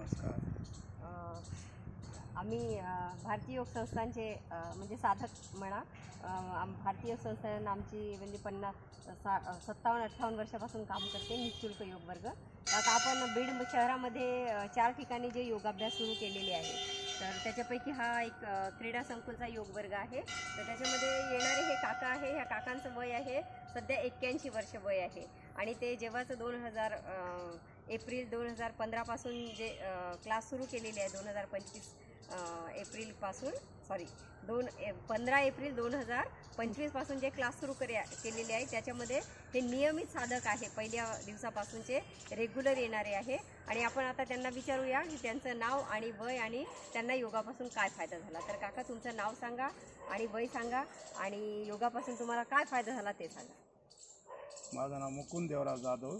नमस्कार. आम्ही भारतीय योग संस्थांचे म्हणजे साधक म्हणा आम भारतीय योग संस्थान आमची म्हणजे पन्नास सा सत्तावन्न अठ्ठावन्न वर्षापासून काम करते निशुल्क योग वर्ग. आता आपण बीड शहरामध्ये चार ठिकाणी जे योगाभ्यास सुरू केलेले आहे तर त्याच्यापैकी हा एक क्रीडा संकुलचा योग वर्ग आहे. तर त्याच्यामध्ये येणारे हे काका आहे ह्या काकांचं वय आहे सध्या एक्क्याऐंशी वर्ष वय आहे. आणि ते जेव्हाचं दोन हजार एप्रिल दोन हजार पंधरापासून जे क्लास सुरू केलेले आहे दोन हजार पंचवीस एप्रिलपासून सॉरी दोन ए पंधरा एप्रिल दोन हजार पंचवीसपासून जे क्लास सुरू करे केलेले आहे त्याच्यामध्ये हे नियमित साधक आहे. पहिल्या दिवसापासूनचे रेग्युलर येणारे आहे. आणि आपण आता त्यांना विचारूया की त्यांचं नाव आणि वय आणि त्यांना योगापासून काय फायदा झाला. तर काका तुमचं नाव सांगा आणि वय सांगा आणि योगापासून तुम्हाला काय फायदा झाला ते सांगा. माझं नाव मुकुंद देवराव जाधव.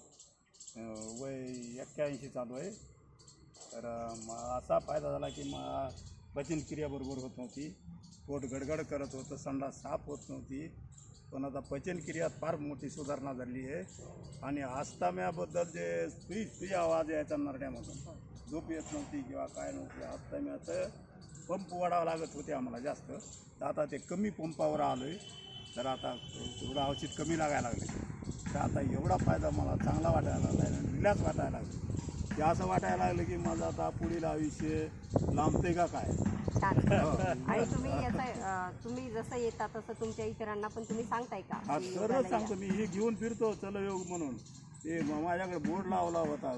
वय एक्क्याऐंशी चालू आहे. तर म- असा फायदा झाला की मग पचनक्रिया बरोबर होत नव्हती. पोट गडगड करत होतं संडास साफ होत नव्हती. पण आता पचन क्रियात फार मोठी सुधारणा झाली आहे. आणि आस्ताम्याबद्दल जे स्त्री स्त्री आवाज यायचा नरड्यामधून झोप येत नव्हती किंवा काय नव्हती आस्ताम्याचं पंप वाढावं लागत होते आम्हाला जास्त. तर आता ते कमी पंपावर आलो आहे तर आता थोडं औषध कमी लागायला लागले. तर आता एवढा फायदा मला चांगला वाटायला लागला आहे रिलॅक्स वाटायला लागलं. ते असं वाटायला लागलं की माझं आता पुढील आयुष्य लांबते का काय? छान आणि तुम्ही याचं तुम्ही जसं येता तसं तुमच्या इतरांना पण तुम्ही सांगताय का? हा या? सांगतो. मी हे घेऊन फिरतो. चल योग म्हणून. ते माझ्याकडे बोर्ड लावला होता.